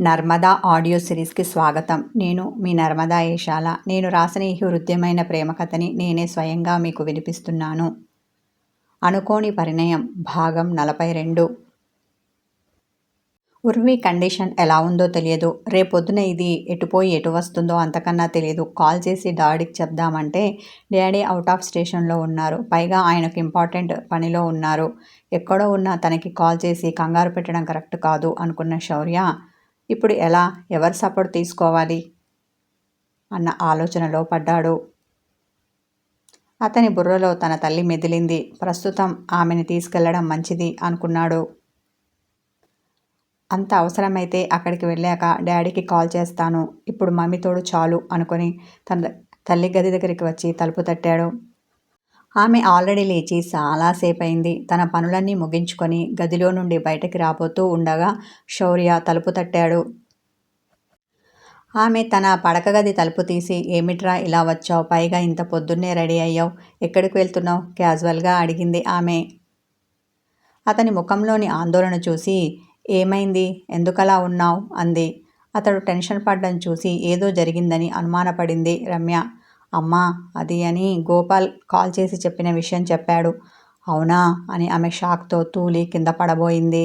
Narmada audio సిరీస్కి స్వాగతం. నేను మీ నర్మదా ఏషాల. నేను రాసిన ఈ హృదయమైన ప్రేమ కథని నేనే స్వయంగా మీకు వినిపిస్తున్నాను. అనుకోని పరిణయం. భాగం నలభై రెండు. ఉర్వి కండిషన్ ఎలా ఉందో తెలియదు. రేపొద్దున ఇది ఎటుపోయి ఎటు వస్తుందో అంతకన్నా తెలియదు. కాల్ చేసి డాడీకి చెప్దామంటే డాడీ అవుట్ ఆఫ్ స్టేషన్లో ఉన్నారు. పైగా ఆయనకు ఇంపార్టెంట్ పనిలో ఉన్నారు. ఎక్కడో ఉన్న తనకి కాల్ చేసి కంగారు పెట్టడం కరెక్ట్ కాదు అనుకున్న శౌర్య ఇప్పుడు ఎలా ఎవరి సపోర్ట్ తీసుకోవాలి? అన్న ఆలోచనలో పడ్డాడు. అతని బుర్రలో తన తల్లి మెదిలింది. ప్రస్తుతం ఆమెని తీసుకెళ్ళడం మంచిది అనుకున్నాడు. అంత అవసరమైతే అక్కడికి వెళ్ళాక డాడీకి కాల్ చేస్తాను. ఇప్పుడు మమ్మీతోడు చాలు అనుకొని తన తల్లి గది దగ్గరికి వచ్చి తలుపు తట్టాడు. ఆమె ఆల్రెడీ లేచి చాలాసేపు అయింది తన పనులన్నీ ముగించుకొని గదిలో నుండి బయటకి రాబోతూ ఉండగా శౌర్య తలుపు తట్టాడు. ఆమె తన పడక గది తలుపు తీసి ఏమిట్రా ఇలా వచ్చావు? పైగా ఇంత పొద్దున్నే రెడీ అయ్యావు. ఎక్కడికి వెళ్తున్నావు? క్యాజువల్గా అడిగింది ఆమె. అతని ముఖంలోని ఆందోళన చూసి ఏమైంది? ఎందుకలా ఉన్నావు? అంది. అతడు టెన్షన్ పడ్డం చూసి ఏదో జరిగిందని అనుమానపడింది రమ్య. అమ్మా అది అని గోపాల్ కాల్ చేసి చెప్పిన విషయం చెప్పాడు. అవునా అని ఆమె షాక్తో తూలి కింద పడబోయింది.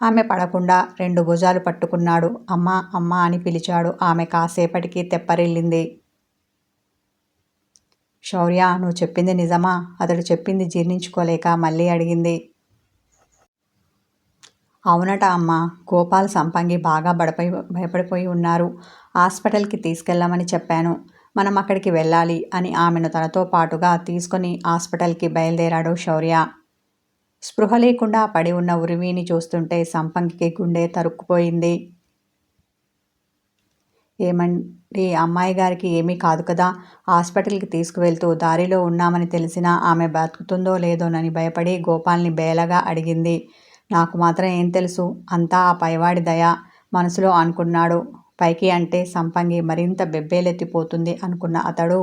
ఆమె పడకుండా రెండు భుజాలు పట్టుకున్నాడు. అమ్మా అమ్మా అని పిలిచాడు. ఆమె కాసేపటికి తెప్పరిల్లింది. శౌర్య నువ్వు చెప్పింది నిజమా? అతడు చెప్పింది జీర్ణించుకోలేక మళ్ళీ అడిగింది. అవునట అమ్మ. గోపాల్ సంపంగి బాగా బడపై భయపడిపోయి ఉన్నారు. హాస్పిటల్కి తీసుకెళ్ళమని చెప్పాను. మనం అక్కడికి వెళ్ళాలి అని ఆమెను తనతో పాటుగా తీసుకొని హాస్పిటల్కి బయలుదేరాడు శౌర్య. స్పృహ లేకుండా పడి ఉన్న ఉరివిని చూస్తుంటే సంపంగికి గుండె తరుక్కుపోయింది. ఏమండి అమ్మాయి గారికి ఏమీ కాదు కదా. హాస్పిటల్కి తీసుకువెళ్తూ దారిలో ఉన్నామని తెలిసినా ఆమె బతుకుతుందో లేదోనని భయపడి గోపాల్ని బేలగా అడిగింది. నాకు మాత్రం ఏం తెలుసు. అంతా ఆ పైవాడి దయ మనసులో అనుకున్నాడు. పైకి అంటే సంపంగి మరింత బెబ్బేలెత్తిపోతుంది అనుకున్న అతడు.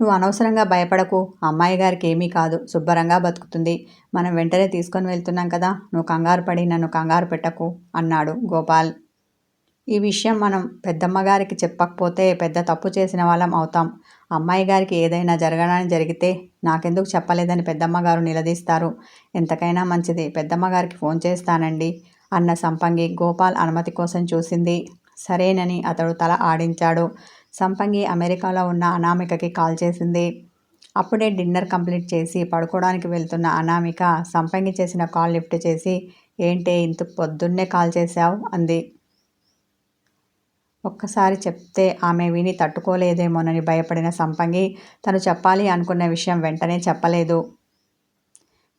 నువ్వు అనవసరంగా భయపడకు. అమ్మాయి గారికి ఏమీ కాదు. శుభ్రంగా బతుకుతుంది. మనం వెంటనే తీసుకొని వెళ్తున్నాం కదా. నువ్వు కంగారు పడి నన్ను కంగారు పెట్టకు అన్నాడు గోపాల్. ఈ విషయం మనం పెద్దమ్మగారికి చెప్పకపోతే పెద్ద తప్పు చేసిన వాళ్ళం అవుతాం. అమ్మాయి గారికి ఏదైనా జరగడానికి జరిగితే నాకెందుకు చెప్పలేదని పెద్దమ్మగారు నిలదీస్తారు. ఎంతకైనా మంచిది. పెద్దమ్మగారికి ఫోన్ చేస్తానండి అన్న సంపంగి గోపాల్ అనుమతి కోసం చూసింది. సరేనని అతడు తల ఆడించాడు. సంపంగి అమెరికాలో ఉన్న అనామికకి కాల్ చేసింది. అప్పుడే డిన్నర్ కంప్లీట్ చేసి పడుకోవడానికి వెళ్తున్న అనామిక సంపంగి చేసిన కాల్ లిఫ్ట్ చేసి ఏంటే ఇంత పొద్దున్నే కాల్ చేశావు? అంది. ఒక్కసారి చెప్తే ఆమె విని తట్టుకోలేదేమోనని భయపడిన సంపంగి తను చెప్పాలి అనుకున్న విషయం వెంటనే చెప్పలేదు.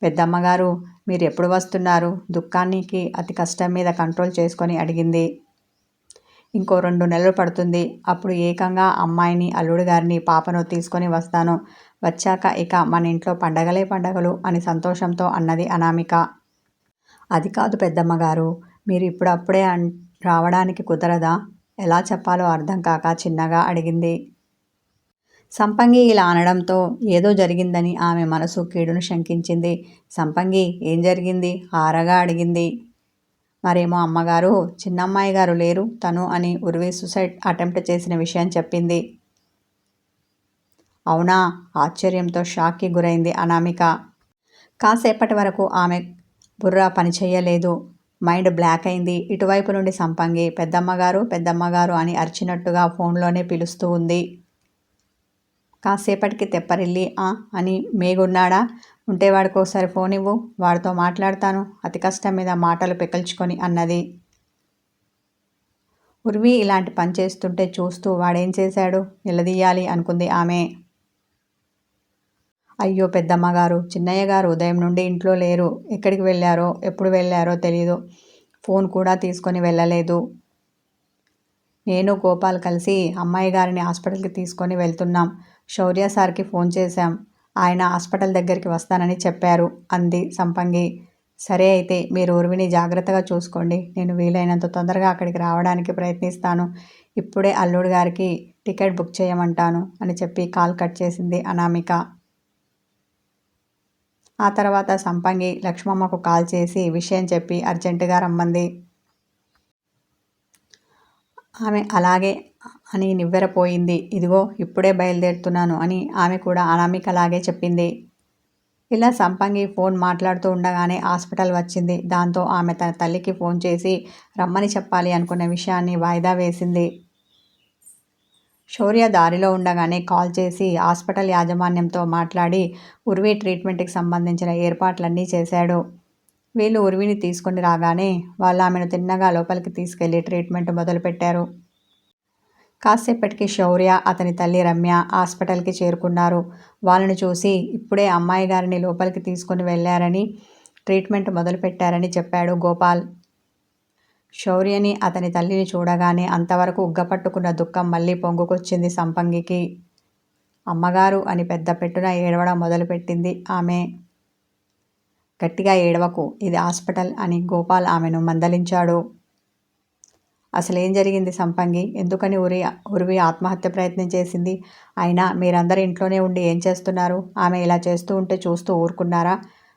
పెద్దమ్మగారు మీరు ఎప్పుడు వస్తున్నారు? దుఃఖానికి అతి కష్టం మీద కంట్రోల్ చేసుకొని అడిగింది. ఇంకో రెండు నెలలు పడుతుంది. అప్పుడు ఏకంగా అమ్మాయిని అల్లుడు గారిని పాపను తీసుకొని వస్తాను. వచ్చాక ఇక మన ఇంట్లో పండగలే పండగలు అని సంతోషంతో అన్నది అనామిక. అది కాదు పెద్దమ్మగారు మీరు ఇప్పుడప్పుడే అన్ రావడానికి కుదరదా? ఎలా చెప్పాలో అర్థం కాక చిన్నగా అడిగింది. సంపంగి ఇలా అనడంతో ఏదో జరిగిందని ఆమె మనసు కీడును శంకించింది. సంపంగి ఏం జరిగింది? ఆరగా అడిగింది. మరేమో అమ్మగారు చిన్నమ్మాయి గారు లేరు తను అని ఉరివి సూసైడ్ అటెంప్ట్ చేసిన విషయం చెప్పింది. అవునా? ఆశ్చర్యంతో షాక్కి గురైంది అనామిక. కాసేపటి వరకు ఆమె బుర్ర పనిచేయలేదు. మైండ్ బ్లాక్ అయింది. ఇటువైపు నుండి సంపంగి పెద్దమ్మగారు పెద్దమ్మగారు అని అరిచినట్టుగా ఫోన్లోనే పిలుస్తూ ఉంది. కాసేపటికి తెప్పరిల్లి ఆ అని మేగున్నాడా? ఉంటే వాడికి ఒకసారి ఫోన్ ఇవ్వు వాడితో మాట్లాడతాను అతి కష్టం మీద మాటలు పెకల్చుకొని అన్నది. ఉర్వి ఇలాంటి పని చేస్తుంటే చూస్తూ వాడేం చేశాడు? నిలదీయాలి అనుకుంది ఆమె. అయ్యో పెద్దమ్మ గారు చిన్నయ్య గారు ఉదయం నుండి ఇంట్లో లేరు. ఎక్కడికి వెళ్ళారో ఎప్పుడు వెళ్ళారో తెలియదు ఫోన్ కూడా తీసుకొని వెళ్ళలేదు. నేను గోపాల్ కలిసి అమ్మాయి గారిని హాస్పిటల్కి తీసుకొని వెళ్తున్నాం. శౌర్య సార్కి ఫోన్ చేశాం. ఆయన హాస్పిటల్ దగ్గరికి వస్తానని చెప్పారు అంది సంపంగి. సరే అయితే మీరు ఉర్విని జాగ్రత్తగా చూసుకోండి. నేను వీలైనంత తొందరగా అక్కడికి రావడానికి ప్రయత్నిస్తాను. ఇప్పుడే అల్లుడు గారికి టికెట్ బుక్ చేయమంటాను అని చెప్పి కాల్ కట్ చేసింది అనామిక. ఆ తర్వాత సంపంగి లక్ష్మమ్మకు కాల్ చేసి విషయం చెప్పి అర్జెంటుగా రమ్మంది. ఆమె అలాగే అని నివ్వెరపోయింది. ఇదిగో ఇప్పుడే బయలుదేరుతున్నాను అని ఆమె కూడా అనామిక అలాగే చెప్పింది. ఇలా సంపంగి ఫోన్ మాట్లాడుతూ ఉండగానే హాస్పిటల్ వచ్చింది. దాంతో ఆమె తన తల్లికి ఫోన్ చేసి రమ్మని చెప్పాలి అనుకున్న విషయాన్ని వాయిదా వేసింది. శౌర్య దారిలో ఉండగానే కాల్ చేసి హాస్పిటల్ యాజమాన్యంతో మాట్లాడి ఉర్వి ట్రీట్మెంట్కి సంబంధించిన ఏర్పాట్లన్నీ చేశాడు. వీళ్ళు ఉర్విని తీసుకుని రాగానే వాళ్ళు ఆమెను తిన్నగా లోపలికి తీసుకెళ్ళి ట్రీట్మెంట్ మొదలుపెట్టారు. కాసేపటికి శౌర్య అతని తల్లి రమ్య హాస్పిటల్కి చేరుకున్నారు. వాళ్ళని చూసి ఇప్పుడే అమ్మాయి గారిని లోపలికి తీసుకుని వెళ్ళారని ట్రీట్మెంట్ మొదలుపెట్టారని చెప్పాడు గోపాల్. శౌర్యని అతని తల్లిని చూడగానే అంతవరకు ఉగ్గపట్టుకున్న దుఃఖం మళ్ళీ పొంగుకొచ్చింది సంపంగికి. అమ్మగారు అని పెద్ద పెట్టున ఏడవడం మొదలుపెట్టింది ఆమె. గట్టిగా ఏడవకు ఇది హాస్పిటల్ అని గోపాల్ ఆమెను మందలించాడు. అసలేం జరిగింది సంపంగి? ఎందుకని ఉరి ఉరివి ఆత్మహత్య ప్రయత్నం చేసింది? అయినా మీరందరూ ఇంట్లోనే ఉండి ఏం చేస్తున్నారు? ఆమె ఇలా చేస్తూ ఉంటే చూస్తూ ఊరుకున్నారా?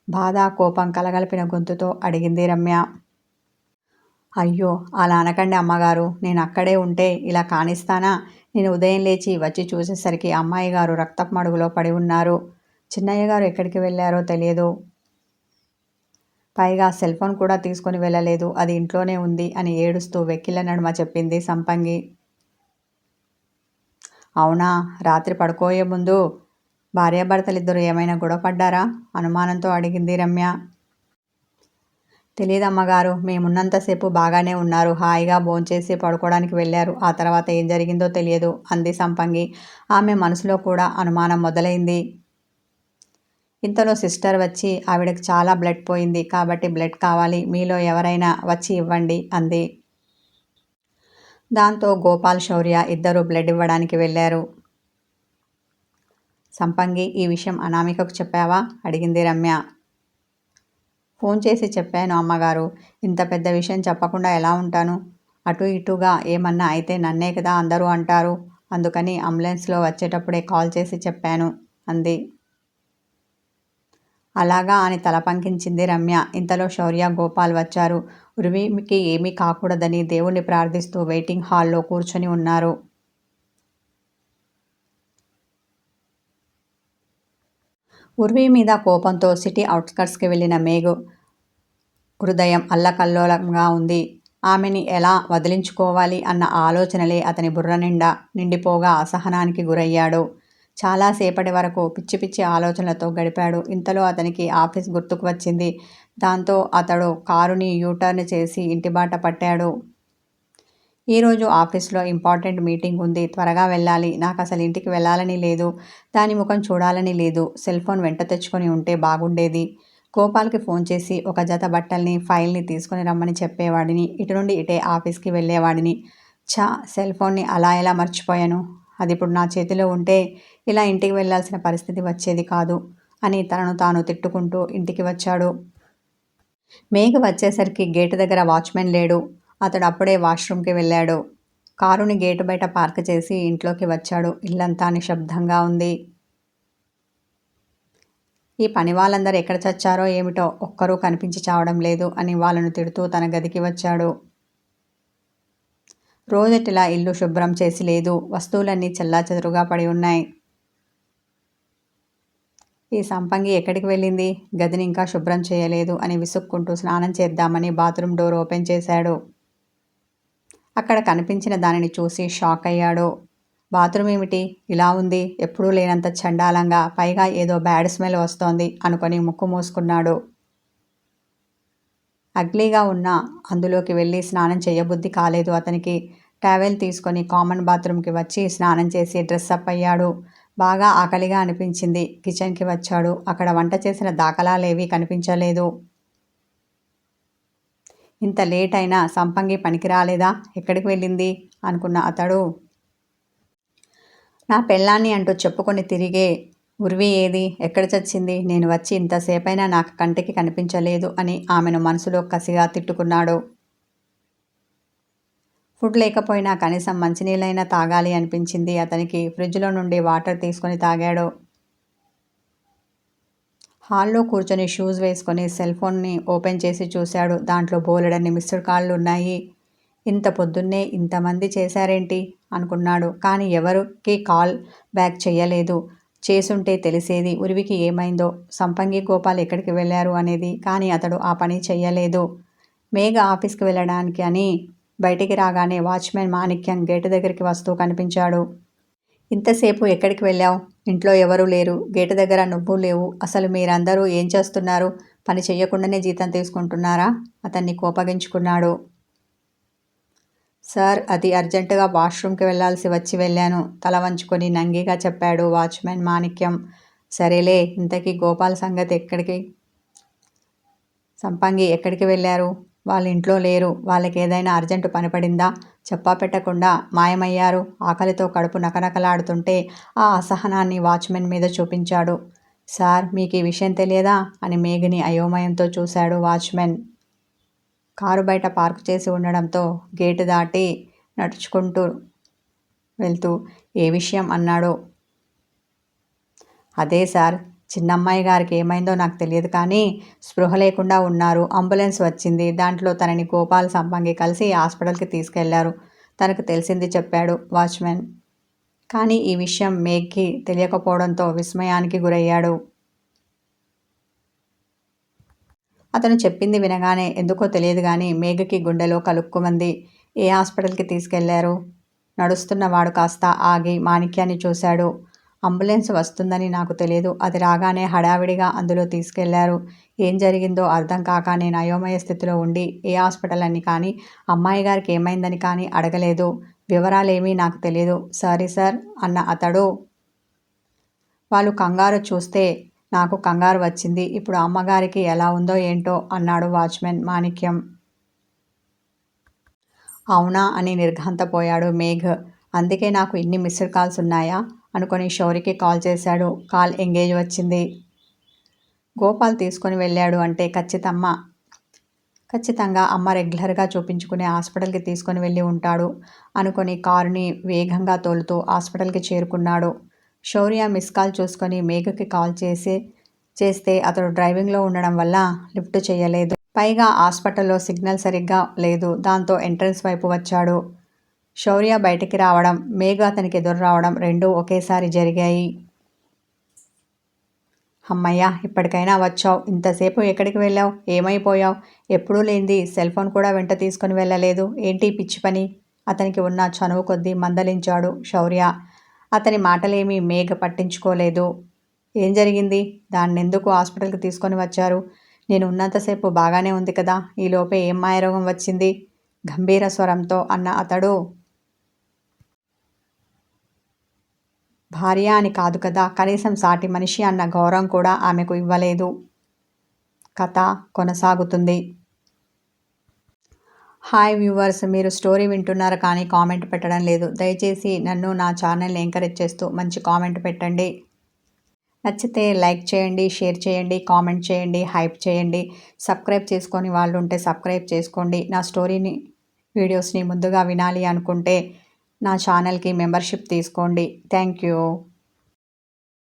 బాధ కోపం కలగలిపిన గొంతుతో అడిగింది రమ్య. అయ్యో అలా అనకండి అమ్మగారు నేను అక్కడే ఉంటే ఇలా కానిస్తానా? నేను ఉదయం లేచి వచ్చి చూసేసరికి అమ్మాయి గారు రక్తపు మడుగులో పడి ఉన్నారు. చిన్నయ్య గారు ఎక్కడికి వెళ్ళారో తెలియదు. పైగా సెల్ ఫోన్ కూడా తీసుకొని వెళ్ళలేదు. అది ఇంట్లోనే ఉంది అని ఏడుస్తూ వెక్కిల నడుమ చెప్పింది సంపంగి. అవునా? రాత్రి పడుకోయే ముందు భార్యాభర్తలిద్దరూ ఏమైనా గొడవపడ్డారా అనుమానంతో అడిగింది రమ్య. తెలియదమ్మగారు మేమున్నంతసేపు బాగానే ఉన్నారు. హాయిగా భోంచేసి పడుకోవడానికి వెళ్ళారు. ఆ తర్వాత ఏం జరిగిందో తెలియదు అంది సంపంగి. ఆమె మనసులో కూడా అనుమానం మొదలైంది. ఇంతలో సిస్టర్ వచ్చి ఆవిడకి చాలా బ్లడ్ పోయింది కాబట్టి బ్లడ్ కావాలి మీలో ఎవరైనా వచ్చి ఇవ్వండి అంది. దాంతో గోపాల్ శౌర్య ఇద్దరు బ్లడ్ ఇవ్వడానికి వెళ్ళారు. సంపంగి ఈ విషయం అనామికకు చెప్పావా? అడిగింది రమ్య. ఫోన్ చేసి చెప్పాను అమ్మగారు ఇంత పెద్ద విషయం చెప్పకుండా ఎలా ఉంటాను? అటు ఇటుగా ఏమన్నా అయితే నన్నే కదా అందరూ అంటారు. అందుకని అంబులెన్స్లో వచ్చేటప్పుడే కాల్ చేసి చెప్పాను అంది. అలాగా అని తల పంకించింది రమ్య. ఇంతలో శౌర్య గోపాల్ వచ్చారు. ఉర్వికి ఏమీ కాకూడదని దేవుణ్ణి ప్రార్థిస్తూ వెయిటింగ్ హాల్లో కూర్చొని ఉన్నారు. ఉర్వి మీద కోపంతో సిటీ అవుట్స్కట్స్కి వెళ్ళిన మేఘు హృదయం అల్లకల్లోలంగా ఉంది. ఆమెని ఎలా వదిలించుకోవాలి అన్న ఆలోచనలే అతని బుర్ర నిండా నిండిపోగా అసహనానికి గురయ్యాడు. చాలాసేపటి వరకు పిచ్చి పిచ్చి ఆలోచనలతో గడిపాడు. ఇంతలో అతనికి ఆఫీస్ గుర్తుకు వచ్చింది. దాంతో అతడు కారుని యూటర్న్ చేసి ఇంటి బాట పట్టాడు. ఈరోజు ఆఫీస్లో ఇంపార్టెంట్ మీటింగ్ ఉంది త్వరగా వెళ్ళాలి. నాకు అసలు ఇంటికి వెళ్ళాలని లేదు. దాని ముఖం చూడాలని లేదు. సెల్ ఫోన్ వెంట తెచ్చుకొని ఉంటే బాగుండేది. గోపాల్కి ఫోన్ చేసి ఒక జత బట్టల్ని ఫైల్ని తీసుకొని రమ్మని చెప్పేవాడిని. ఇటు నుండి ఇటే ఆఫీస్కి వెళ్ళేవాడిని. చా సెల్ ఫోన్ని అలా ఎలా మర్చిపోయాను? అది ఇప్పుడు నా చేతిలో ఉంటే ఇలా ఇంటికి వెళ్ళాల్సిన పరిస్థితి వచ్చేది కాదు అని తనను తాను తిట్టుకుంటూ ఇంటికి వచ్చాడు. మేఘ వచ్చేసరికి గేటు దగ్గర వాచ్మెన్ లేడు. అతడు అప్పుడే వాష్రూమ్కి వెళ్ళాడు. కారుని గేటు బయట పార్క్ చేసి ఇంట్లోకి వచ్చాడు. ఇల్లంతా నిశ్శబ్దంగా ఉంది. ఈ పని వాళ్ళందరూ ఎక్కడ చచ్చారో ఏమిటో ఒక్కరూ కనిపించి చావడం లేదు అని వాళ్ళను తిడుతూ తన గదికి వచ్చాడు. రోజటిలా ఇల్లు శుభ్రం చేసి లేదు. వస్తువులన్నీ చెల్లాచెదురుగా పడి ఉన్నాయి. ఈ సంపంగి ఎక్కడికి వెళ్ళింది? గదిని ఇంకా శుభ్రం చేయలేదు అని విసుక్కుంటూ స్నానం చేద్దామని బాత్రూమ్ డోర్ ఓపెన్ చేశాడు. అక్కడ కనిపించిన దానిని చూసి షాక్ అయ్యాడు. బాత్రూమ్ ఏమిటి? ఇలా ఉంది. ఎప్పుడూ లేనంత చండాలంగా పైగా ఏదో బ్యాడ్ స్మెల్ వస్తోంది అనుకొని ముక్కు మూసుకున్నాడు. అగ్లీగా ఉన్న అందులోకి వెళ్ళి స్నానం చేయబుద్ధి కాలేదు అతనికి. టావెల్ తీసుకొని కామన్ బాత్రూమ్కి వచ్చి స్నానం చేసి డ్రెస్అప్ అయ్యాడు. బాగా ఆకలిగా అనిపించింది. కిచెన్కి వచ్చాడు. అక్కడ వంట చేసిన దాఖలాలేవీ కనిపించలేదు. ఇంత లేట్ అయినా సంపంగి పనికి రాలేదా ఎక్కడికి వెళ్ళింది? అనుకున్న అతడు. నా పెళ్ళాన్ని అంటూ చెప్పుకొని తిరిగే ఉర్వి ఏది? ఎక్కడ చచ్చింది? నేను వచ్చి ఇంతసేపైనా నాకు కంటికి కనిపించలేదు అని ఆమెను మనసులో కసిగా తిట్టుకున్నాడు. ఫుడ్ లేకపోయినా కనీసం మంచినీళ్ళైనా తాగాలి అనిపించింది అతనికి. ఫ్రిడ్జ్లో నుండి వాటర్ తీసుకొని తాగాడు. హాల్లో కూర్చొని షూస్ వేసుకొని సెల్ ఫోన్ని ఓపెన్ చేసి చూశాడు. దాంట్లో బోలెడన్ని మిస్డ్ కాళ్ళు ఉన్నాయి. ఇంత పొద్దున్నే ఇంతమంది చేశారేంటి? అనుకున్నాడు. కానీ ఎవరికి కాల్ బ్యాక్ చేయలేదు. చేసుంటే తెలిసేది ఉరివికి ఏమైందో? సంపంగి గోపాల్ ఎక్కడికి వెళ్ళారు అనేది. కానీ అతడు ఆ పని చెయ్యలేదు. మేఘ ఆఫీస్కి వెళ్ళడానికి అని బయటికి రాగానే వాచ్మెన్ మాణిక్యం గేటు దగ్గరికి వస్తూ కనిపించాడు. ఇంతసేపు ఎక్కడికి వెళ్ళావు? ఇంట్లో ఎవరూ లేరు గేటు దగ్గర నువ్వు లేవు. అసలు మీరందరూ ఏం చేస్తున్నారు? పని చెయ్యకుండానే జీతం తీసుకుంటున్నారా? అతన్ని కోపగించుకున్నాడు. సార్ అది అర్జెంటుగా వాష్రూమ్కి వెళ్ళాల్సి వచ్చి వెళ్ళాను. తల వంచుకొని నంగిగా చెప్పాడు వాచ్మెన్ మాణిక్యం. సరేలే ఇంతకీ గోపాల్ సంగతి ఎక్కడికి? సంపంగి ఎక్కడికి వెళ్ళారు? వాళ్ళ ఇంట్లో లేరు. వాళ్ళకి ఏదైనా అర్జెంటు పని పడిందా? చెప్పా పెట్టకుండా మాయమయ్యారు. ఆకలితో కడుపు నకనకలాడుతుంటే ఆ అసహనాన్ని వాచ్మెన్ మీద చూపించాడు. సార్ మీకు ఈ విషయం తెలియదా? అని మేఘని అయోమయంతో చూశాడు వాచ్మెన్. కారు బయట పార్కు చేసి ఉండడంతో గేటు దాటి నడుచుకుంటూ వెళ్తూ ఏ విషయం? అన్నాడు. అదే సార్ చిన్నమ్మాయి గారికి ఏమైందో నాకు తెలియదు కానీ స్పృహ లేకుండా ఉన్నారు. అంబులెన్స్ వచ్చింది. దాంట్లో తనని గోపాల్ సంపంగి కలిసి హాస్పిటల్కి తీసుకెళ్ళారు. తనకు తెలిసింది చెప్పాడు వాచ్మెన్. కానీ ఈ విషయం మేఘ్కి తెలియకపోవడంతో విస్మయానికి గురయ్యాడు. అతను చెప్పింది వినగానే ఎందుకో తెలియదు కానీ మేఘకి గుండెలో కలుక్కుమంది ఏ హాస్పిటల్కి తీసుకెళ్ళారు? నడుస్తున్నవాడు కాస్త ఆగి మాణిక్యాన్ని చూశాడు. అంబులెన్స్ వస్తుందని నాకు తెలియదు అది రాగానే హడావిడిగా అందులో తీసుకెళ్ళారు. ఏం జరిగిందో అర్థం కాక నేను అయోమయ స్థితిలో ఉండి ఏ హాస్పిటల్ అని కానీ అమ్మాయి గారికి ఏమైందని కానీ అడగలేదు. వివరాలేమీ నాకు తెలియదు సారీ సార్ అన్న అతడు వాళ్ళు కంగారు చూస్తే నాకు కంగారు వచ్చింది. ఇప్పుడు అమ్మగారికి ఎలా ఉందో ఏంటో అన్నాడు వాచ్మెన్ మాణిక్యం. అవునా అని నిర్ఘాంతపోయాడు మేఘ్. అందుకే నాకు ఇన్ని మిస్డ్ కాల్స్ ఉన్నాయా? అనుకొని షౌరికి కాల్ చేశాడు. కాల్ ఎంగేజ్ వచ్చింది. గోపాల్ తీసుకొని వెళ్ళాడు అంటే ఖచ్చితమ్మ ఖచ్చితంగా అమ్మ రెగ్యులర్గా చూపించుకునే హాస్పిటల్కి తీసుకొని వెళ్ళి ఉంటాడు అనుకొని కారుని వేగంగా తోలుతూ హాస్పిటల్కి చేరుకున్నాడు. శౌర్య మిస్ కాల్ చూసుకొని మేఘకి కాల్ చేసి చేస్తే అతడు డ్రైవింగ్లో ఉండడం వల్ల లిఫ్ట్ చేయలేదు. పైగా హాస్పిటల్లో సిగ్నల్ సరిగ్గా లేదు. దాంతో ఎంట్రన్స్ వైపు వచ్చాడు. శౌర్య బయటికి రావడం మేఘ అతనికి ఎదురు రావడం రెండూ ఒకేసారి జరిగాయి. అమ్మయ్యా ఇప్పటికైనా వచ్చావు. ఇంతసేపు ఎక్కడికి వెళ్ళావు? ఏమైపోయావు? ఎప్పుడూ లేనిది సెల్ ఫోన్ కూడా వెంట తీసుకుని వెళ్ళలేదు. ఏంటి పిచ్చి పని? అతనికి ఉన్న చనువు కొద్దీ మందలించాడు శౌర్య. అతని మాటలేమీ మేఘ పట్టించుకోలేదు. ఏం జరిగింది? దాన్ని ఎందుకు హాస్పిటల్కి తీసుకొని వచ్చారు? నేను ఉన్నంతసేపు బాగానే ఉంది కదా. ఈలోపే ఏం మాయరోగం వచ్చింది? గంభీర స్వరంతో అన్న అతడు భార్య అని కాదు కదా. కనీసం సాటి మనిషి అన్న గౌరవం కూడా ఆమెకు ఇవ్వలేదు. కథ కొనసాగుతుంది. హాయ్ వ్యూవర్స్ మీరు స్టోరీ వింటున్నారు కానీ కామెంట్ పెట్టడం లేదు. దయచేసి నన్ను నా ఛానల్ని ఎంకరేజ్ చేస్తూ మంచి కామెంట్ పెట్టండి. నచ్చితే లైక్ చేయండి షేర్ చేయండి కామెంట్ చేయండి హైప్ చేయండి. సబ్స్క్రైబ్ చేసుకొని వాళ్ళు ఉంటే సబ్స్క్రైబ్ చేసుకోండి. నా స్టోరీని వీడియోస్ని ముందుగా వినాలి అనుకుంటే నా ఛానల్కి మెంబర్షిప్ తీసుకోండి. Thank you.